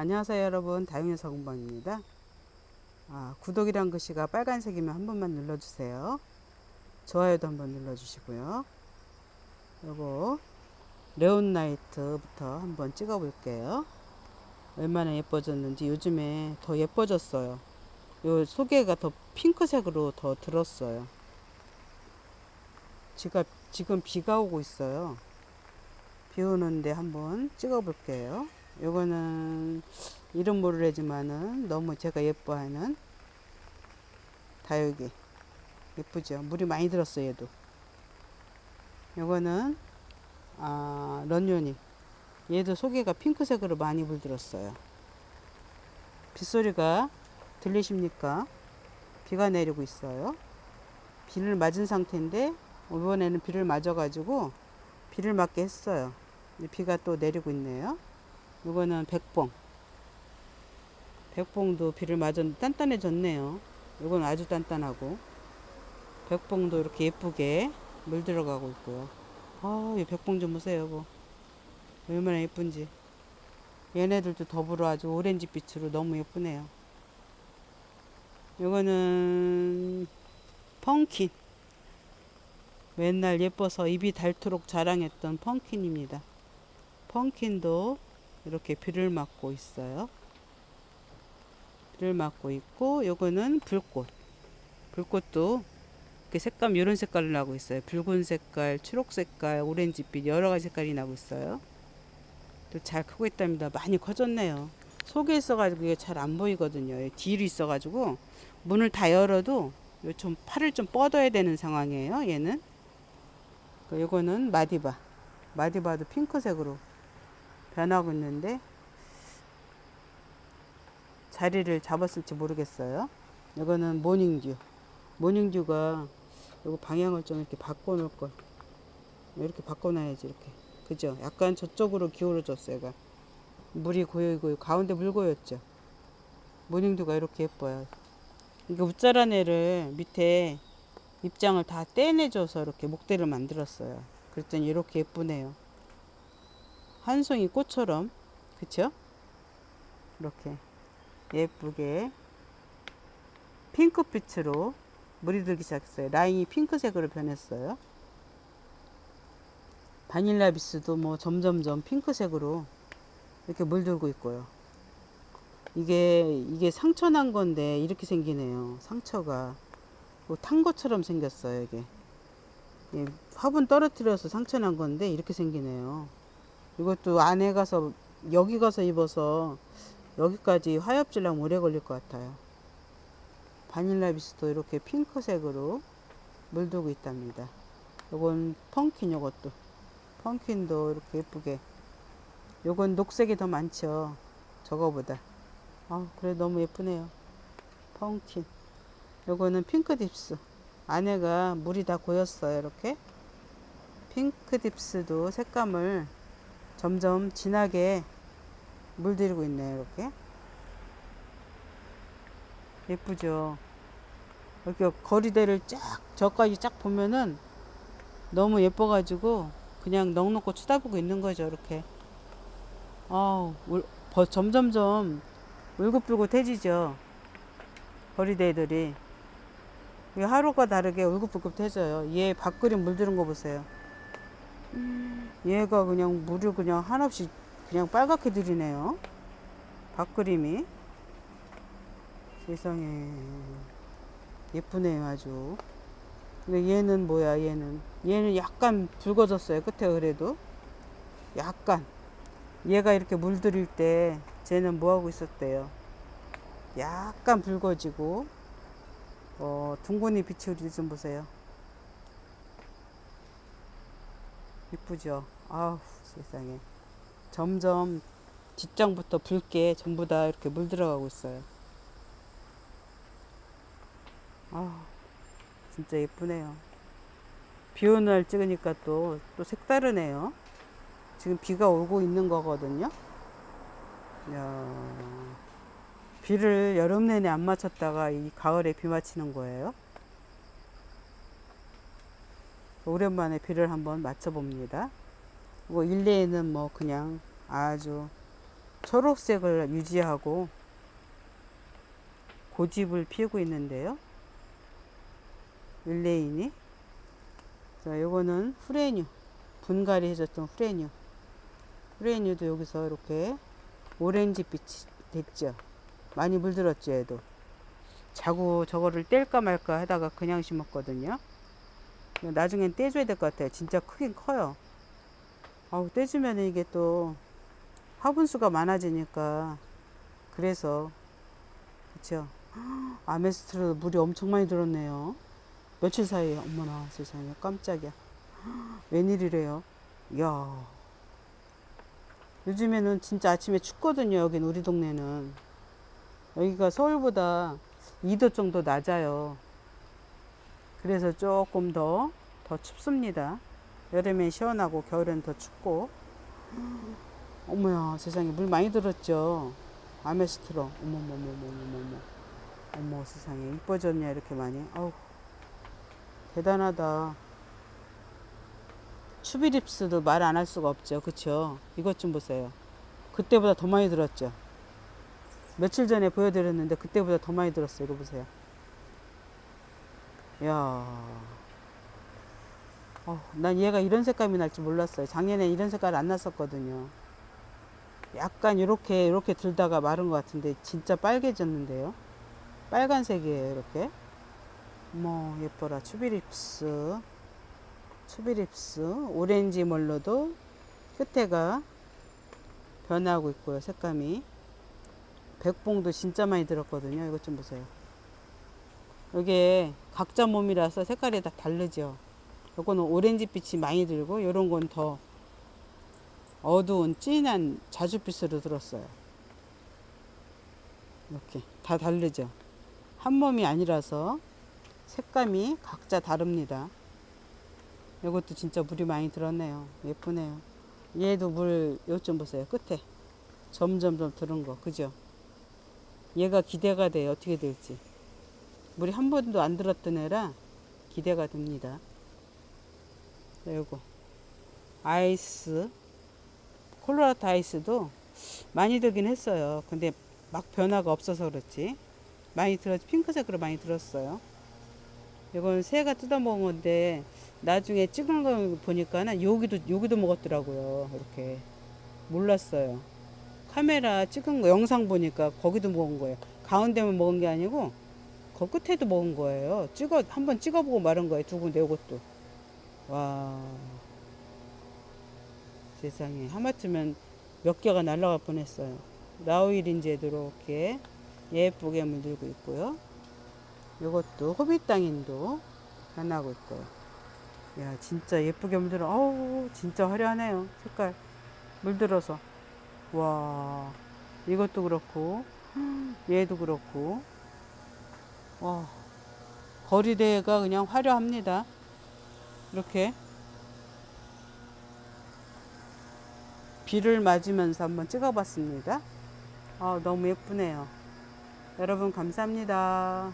안녕하세요 여러분. 다용여사 공방입니다. 아, 구독이란 글씨가 빨간색이면 한 번만 눌러주세요. 좋아요도 한번 눌러주시고요. 요거 레온나이트부터 한번 찍어 볼게요. 얼마나 예뻐졌는지. 요즘에 더 예뻐졌어요. 요 소개가 더 핑크색으로 더 들었어요. 지가, 지금 비가 오고 있어요. 비 오는데 한번 찍어 볼게요. 요거는 이름 모르지만은 너무 제가 예뻐하는 다육이. 예쁘죠? 물이 많이 들었어요 얘도. 요거는 아 런요니. 얘도 속에가 핑크색으로 많이 물들었어요. 빗소리가 들리십니까? 비가 내리고 있어요. 비를 맞은 상태인데 이번에는 비를 맞아 가지고 비를 맞게 했어요. 비가 또 내리고 있네요. 이거는 백봉. 백봉도 비를 맞았는데 단단해졌네요. 이건 아주 단단하고. 백봉도 이렇게 예쁘게 물 들어가고 있고요. 아, 이 백봉 좀 보세요, 여보. 얼마나 예쁜지. 얘네들도 더불어 아주 오렌지 빛으로 너무 예쁘네요. 이거는 펑킨. 맨날 예뻐서 입이 닳도록 자랑했던 펑킨입니다. 펑킨도 이렇게 비를 맞고 있어요. 비를 맞고 있고 요거는 불꽃. 불꽃도 이렇게 색감 이런 색깔로 나고 있어요. 붉은 색깔, 초록 색깔, 오렌지빛 여러 가지 색깔이 나고 있어요. 또 잘 크고 있답니다. 많이 커졌네요. 속에 있어 가지고 이게 잘 안 보이거든요. 뒤로 있어 가지고 문을 다 열어도 좀 팔을 좀 뻗어야 되는 상황이에요. 얘는. 그 요거는 마디바. 마디바도 핑크색으로 변하고 있는데 자리를 잡았을지 모르겠어요. 이거는 모닝듀. 모닝듀가 이거 방향을 좀 이렇게 바꿔 놓을 걸. 이렇게 바꿔 놔야지 이렇게. 그죠? 약간 저쪽으로 기울어졌어요. 얘가. 물이 고여있고 가운데 물 고였죠. 모닝듀가 이렇게 예뻐요. 이거 웃자란 애를 밑에 입장을 다 떼내줘서 이렇게 목대를 만들었어요. 그랬더니 이렇게 예쁘네요. 한 송이 꽃처럼 그쵸? 이렇게 예쁘게 핑크빛으로 물이 들기 시작했어요. 라인이 핑크색으로 변했어요. 바닐라 비스도 뭐 점점점 핑크색으로 이렇게 물들고 있고요. 이게 이게 상처 난 건데 이렇게 생기네요. 상처가 뭐탄 것처럼 생겼어요. 이게 예, 화분 떨어뜨려서 상처 난 건데 이렇게 생기네요. 이것도 안에 가서 여기 가서 입어서 여기까지 화엽질랑 오래 걸릴 것 같아요. 바닐라 비스도 이렇게 핑크색으로 물들고 있답니다. 요건 펑킨 요것도 펑킨도 이렇게 예쁘게 요건 녹색이 더 많죠. 저거보다. 아 그래 너무 예쁘네요. 펑킨. 요거는 핑크 딥스. 안에가 물이 다 고였어요. 이렇게. 핑크 딥스도 색감을 점점 진하게 물들이고 있네요. 이렇게. 예쁘죠? 이렇게 거리대를 쫙, 저까지 쫙 보면은 너무 예뻐가지고 그냥 넉넉고 쳐다보고 있는 거죠. 이렇게. 아우, 점점점 울긋불긋해지죠. 거리대들이. 하루가 다르게 울긋불긋해져요. 얘 밥그림 물들은 거 보세요. 얘가 그냥 물을 그냥 한없이 그냥 빨갛게 들이네요. 밥그림이. 세상에. 예쁘네요, 아주. 근데 얘는 뭐야, 얘는. 얘는 약간 붉어졌어요, 끝에 그래도. 약간. 얘가 이렇게 물들일 때 쟤는 뭐하고 있었대요. 약간 붉어지고, 어, 둥근이 비치우리 좀 보세요. 이쁘죠? 아우 세상에 점점 뒷장부터 붉게 전부 다 이렇게 물 들어가고 있어요. 아 진짜 예쁘네요. 비 오는 날 찍으니까 또, 또 색다르네요. 지금 비가 오고 있는 거거든요. 야, 비를 여름 내내 안 맞췄다가 이 가을에 비 맞히는 거예요. 오랜만에 비를 한번 맞춰 봅니다. 뭐 일례에는 뭐 그냥 아주 초록색을 유지하고 고집을 피우고 있는데요. 릴레인이. 자, 요거는 후레뉴. 분갈이 해줬던 후레뉴. 후레뉴도 여기서 이렇게 오렌지 빛이 됐죠. 많이 물들었죠, 얘도. 자꾸 저거를 뗄까 말까 하다가 그냥 심었거든요. 나중엔 떼줘야 될 것 같아요. 진짜 크긴 커요. 아우, 떼주면 이게 또 화분수가 많아지니까. 그래서 그쵸? 아메스트로 물이 엄청 많이 들었네요. 며칠 사이에. 어머나 세상에. 깜짝이야. 웬일이래요? 이야. 요즘에는 진짜 아침에 춥거든요 여긴 우리 동네는. 여기가 서울보다 2도 정도 낮아요. 그래서 조금 더 더 춥습니다 여름엔 시원하고 겨울엔 더 춥고. 어머야 세상에 물 많이 들었죠? 아메스트로 어머머머머머머 어머 세상에 이뻐졌냐 이렇게 많이. 아우 대단하다. 추비립스도 말 안 할 수가 없죠. 그쵸? 이것 좀 보세요. 그때보다 더 많이 들었죠? 며칠 전에 보여드렸는데 그때보다 더 많이 들었어요. 이거 보세요. 야 어, 난 얘가 이런 색감이 날 줄 몰랐어요. 작년에 이런 색깔 안 났었거든요. 약간 이렇게 이렇게 들다가 마른 것 같은데 진짜 빨개졌는데요. 빨간색이에요 이렇게. 뭐 예뻐라. 추비립스. 추비립스. 오렌지 멀로도 끝에가 변하고 있고요 색감이. 백봉도 진짜 많이 들었거든요. 이것 좀 보세요. 이게 각자 몸이라서 색깔이 다 다르죠 요거는 오렌지빛이 많이 들고 요런 건 더 어두운 진한 자줏빛으로 들었어요. 이렇게 다 다르죠. 한 몸이 아니라서 색감이 각자 다릅니다. 이것도 진짜 물이 많이 들었네요. 예쁘네요. 얘도 물, 요좀 보세요. 끝에. 점점점 들은 거. 그죠? 얘가 기대가 돼요. 어떻게 될지. 물이 한 번도 안 들었던 애라 기대가 됩니다. 자, 요거. 아이스. 콜로라도 아이스도 많이 들긴 했어요. 근데 막 변화가 없어서 그렇지. 많이 들었, 핑크색으로 많이 들었어요. 이건 새가 뜯어먹은 건데, 나중에 찍은 거 보니까는 여기도, 여기도 먹었더라고요. 이렇게. 몰랐어요. 카메라 찍은 거, 영상 보니까 거기도 먹은 거예요. 가운데만 먹은 게 아니고, 그 끝에도 먹은 거예요. 찍어, 한번 찍어보고 마른 거예요. 두 군데, 이것도. 와. 세상에 하마터면 몇 개가 날아갈 뻔했어요. 라우일인제도 이렇게 예쁘게 물들고 있고요. 이것도 호빗땅인도 변하고 있고요. 야 진짜 예쁘게 물들어. 어우 진짜 화려하네요. 색깔 물들어서 와 이것도 그렇고 얘도 그렇고 와 거리대가 그냥 화려합니다. 이렇게 비를 맞으면서 한번 찍어봤습니다. 아, 너무 예쁘네요. 여러분 감사합니다.